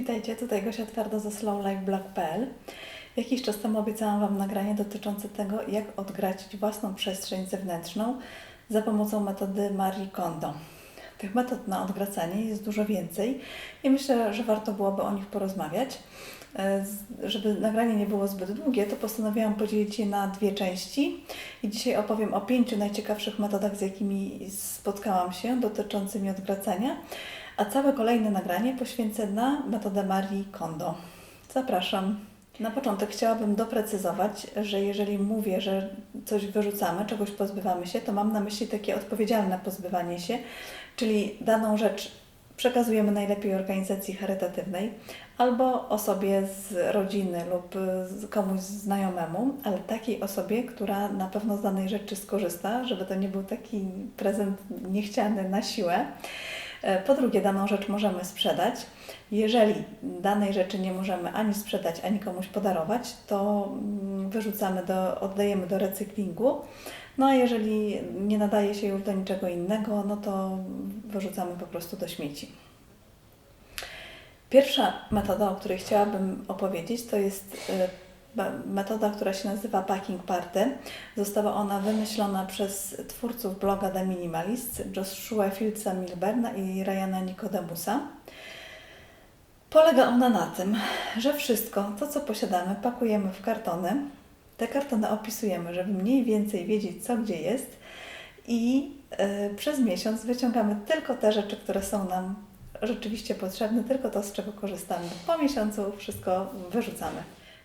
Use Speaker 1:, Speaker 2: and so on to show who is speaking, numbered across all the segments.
Speaker 1: Witajcie, tutaj Gosia Twardo ze slowlifeblog.pl. Jakiś czas temu obiecałam Wam nagranie dotyczące tego, jak odgracić własną przestrzeń zewnętrzną za pomocą metody Marie Kondo. Tych metod na odgracanie jest dużo więcej i myślę, że warto byłoby o nich porozmawiać. E, Żeby nagranie nie było zbyt długie, to postanowiłam podzielić je na dwie części i dzisiaj opowiem o pięciu najciekawszych metodach, z jakimi spotkałam się dotyczącymi odgracania, a całe kolejne nagranie poświęcę na metodę Marie Kondo. Zapraszam. Na początek chciałabym doprecyzować, że jeżeli mówię, że coś wyrzucamy, czegoś pozbywamy się, to mam na myśli takie odpowiedzialne pozbywanie się, czyli daną rzecz przekazujemy najlepiej organizacji charytatywnej albo osobie z rodziny lub komuś znajomemu, ale takiej osobie, która na pewno z danej rzeczy skorzysta, żeby to nie był taki prezent niechciany na siłę. E, Po drugie, daną rzecz możemy sprzedać. Jeżeli danej rzeczy nie możemy ani sprzedać, ani komuś podarować, to mm, wyrzucamy, do, oddajemy do recyklingu. No a jeżeli nie nadaje się już do niczego innego, no to wyrzucamy po prostu do śmieci. Pierwsza metoda, o której chciałabym opowiedzieć, to jest e, metoda, która się nazywa Packing Party. Została ona wymyślona przez twórców bloga The Minimalist, Joshua Fieldsa Milberna i Ryana Nicodemusa. Polega ona na tym, że wszystko to, co posiadamy, pakujemy w kartony. Te kartony opisujemy, żeby mniej więcej wiedzieć, co gdzie jest i e, przez miesiąc wyciągamy tylko te rzeczy, które są nam rzeczywiście potrzebne, tylko to, z czego korzystamy. Po miesiącu wszystko wyrzucamy.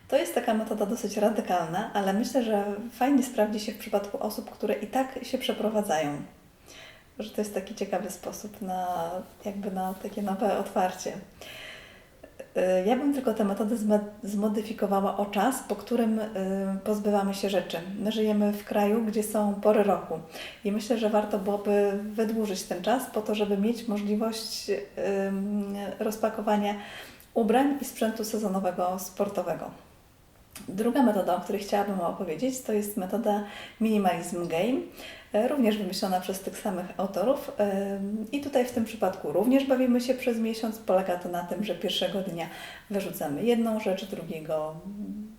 Speaker 1: To jest taka metoda dosyć radykalna, ale myślę, że fajnie sprawdzi się w przypadku osób, które i tak się przeprowadzają. Że to jest taki ciekawy sposób na jakby na takie nowe otwarcie. Y, Ja bym tylko tę metodę zmodyfikowała o czas, po którym y, pozbywamy się rzeczy. My żyjemy w kraju, gdzie są pory roku i myślę, że warto byłoby wydłużyć ten czas po to, żeby mieć możliwość rozpakowania ubrań i sprzętu sezonowego sportowego. Druga metoda, o której chciałabym opowiedzieć, to jest metoda Minimalism Game, e, również wymyślona przez tych samych autorów. Ym, I tutaj w tym przypadku również bawimy się przez miesiąc. Polega to na tym, że pierwszego dnia wyrzucamy jedną rzecz, drugiego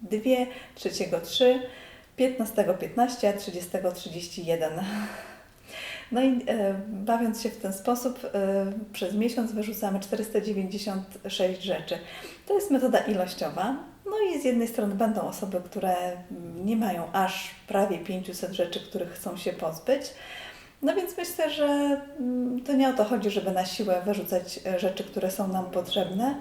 Speaker 1: dwie, trzeciego trzy, piętnastego 15, a 30 31. No i e, bawiąc się w ten sposób, e, przez miesiąc wyrzucamy 496 rzeczy. To jest metoda ilościowa. No i z jednej strony będą osoby, które nie mają aż prawie 500 rzeczy, których chcą się pozbyć. No więc myślę, że mm, to nie o to chodzi, żeby na siłę wyrzucać e, rzeczy, które są nam potrzebne,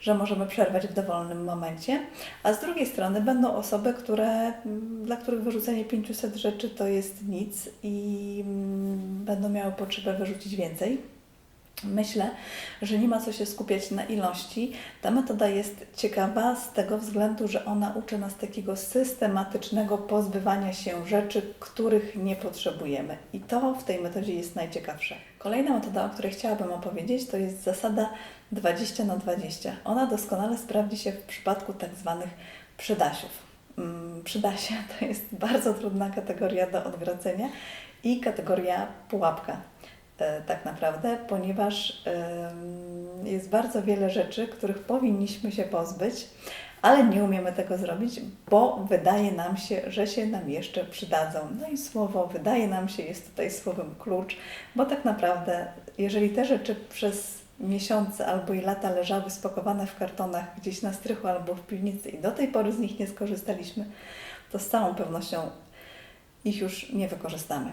Speaker 1: że możemy przerwać w dowolnym momencie. A z drugiej strony będą osoby, które, mm, dla których wyrzucenie 500 rzeczy to jest nic i mm, będą miały potrzebę wyrzucić więcej. Myślę, że nie ma co się skupiać na ilości. Ta metoda jest ciekawa z tego względu, że ona uczy nas takiego systematycznego pozbywania się rzeczy, których nie potrzebujemy. I to w tej metodzie jest najciekawsze. Kolejna metoda, o której chciałabym opowiedzieć, to jest zasada 20 na 20. Ona doskonale sprawdzi się w przypadku tak zwanych przydasiów. Mm, Przydasie to jest bardzo trudna kategoria do odwracenia i kategoria pułapka tak naprawdę, ponieważ jest bardzo wiele rzeczy, których powinniśmy się pozbyć, ale nie umiemy tego zrobić, bo wydaje nam się, że się nam jeszcze przydadzą. No i słowo wydaje nam się jest tutaj słowem klucz, bo tak naprawdę, jeżeli te rzeczy przez miesiące albo i lata leżały spakowane w kartonach gdzieś na strychu albo w piwnicy i do tej pory z nich nie skorzystaliśmy, to z całą pewnością ich już nie wykorzystamy.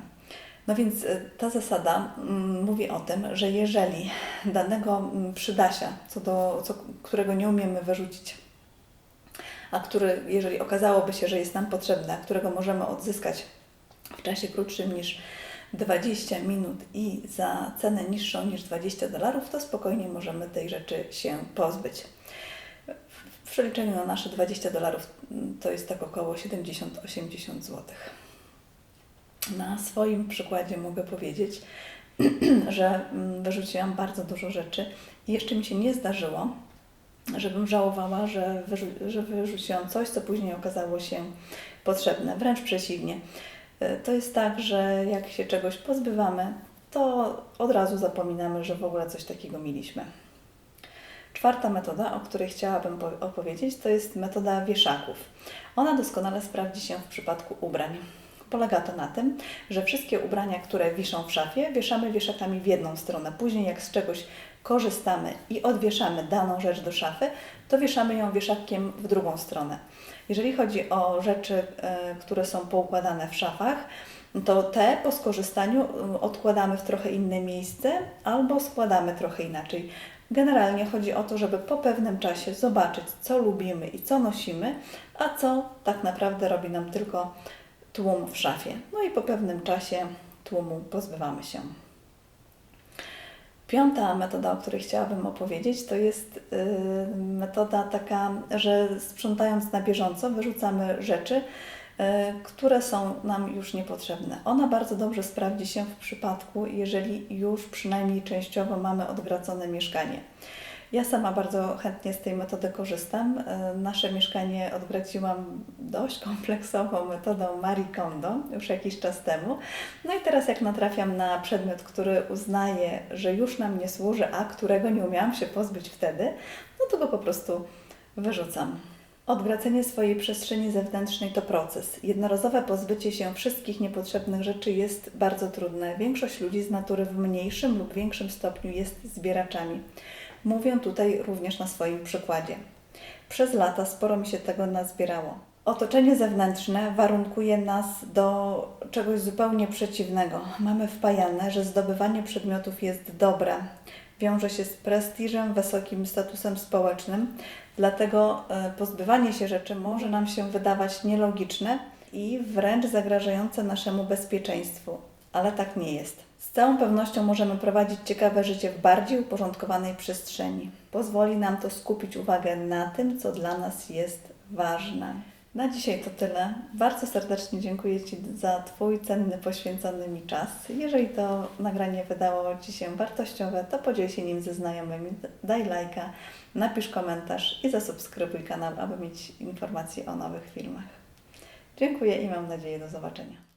Speaker 1: No więc y, ta zasada mm, mówi o tym, że jeżeli danego mm, przydasia, co do, co, którego nie umiemy wyrzucić, a który, jeżeli okazałoby się, że jest nam potrzebny, a którego możemy odzyskać w czasie krótszym niż 20 minut i za cenę niższą niż 20 dolarów, to spokojnie możemy tej rzeczy się pozbyć. W przeliczeniu na nasze 20 dolarów mm, to jest tak około 70-80 złotych. Na swoim przykładzie mogę powiedzieć, że mm, wyrzuciłam bardzo dużo rzeczy i jeszcze mi się nie zdarzyło, żebym żałowała, że, wyrzu- że wyrzuciłam coś, co później okazało się potrzebne. Wręcz przeciwnie. Y, To jest tak, że jak się czegoś pozbywamy, to od razu zapominamy, że w ogóle coś takiego mieliśmy. Czwarta metoda, o której chciałabym po- opowiedzieć, to jest metoda wieszaków. Ona doskonale sprawdzi się w przypadku ubrań. Polega to na tym, że wszystkie ubrania, które wiszą w szafie, wieszamy wieszakami w jedną stronę. Później, jak z czegoś korzystamy i odwieszamy daną rzecz do szafy, to wieszamy ją wieszakiem w drugą stronę. Jeżeli chodzi o rzeczy, e, które są poukładane w szafach, to te po skorzystaniu e, odkładamy w trochę inne miejsce albo składamy trochę inaczej. Generalnie chodzi o to, żeby po pewnym czasie zobaczyć, co lubimy i co nosimy, a co tak naprawdę robi nam tylko tłum w szafie. No i po pewnym czasie tłumu pozbywamy się. Piąta metoda, o której chciałabym opowiedzieć, to jest y, metoda taka, że sprzątając na bieżąco wyrzucamy rzeczy, y, które są nam już niepotrzebne. Ona bardzo dobrze sprawdzi się w przypadku, jeżeli już przynajmniej częściowo mamy odgradzone mieszkanie. Ja sama bardzo chętnie z tej metody korzystam. Y, Nasze mieszkanie odgradziłam dość kompleksową metodą Marie Kondo już jakiś czas temu. No i teraz jak natrafiam na przedmiot, który uznaję, że już nam nie służy, a którego nie umiałam się pozbyć wtedy, no to go po prostu wyrzucam. Odgracenie swojej przestrzeni zewnętrznej to proces. Jednorazowe pozbycie się wszystkich niepotrzebnych rzeczy jest bardzo trudne. Większość ludzi z natury w mniejszym lub większym stopniu jest zbieraczami. Mówię tutaj również na swoim przykładzie. Przez lata sporo mi się tego nazbierało. Otoczenie zewnętrzne warunkuje nas do czegoś zupełnie przeciwnego. Mamy wpajane, że zdobywanie przedmiotów jest dobre, wiąże się z prestiżem, wysokim statusem społecznym, dlatego e, pozbywanie się rzeczy może nam się wydawać nielogiczne i wręcz zagrażające naszemu bezpieczeństwu, ale tak nie jest. Z całą pewnością możemy prowadzić ciekawe życie w bardziej uporządkowanej przestrzeni. Pozwoli nam to skupić uwagę na tym, co dla nas jest ważne. Na dzisiaj to tyle. Bardzo serdecznie dziękuję Ci za Twój cenny, poświęcony mi czas. Jeżeli to nagranie wydało Ci się wartościowe, to podziel się nim ze znajomymi, daj lajka, napisz komentarz i zasubskrybuj kanał, aby mieć informacje o nowych filmach. Dziękuję i mam nadzieję do zobaczenia.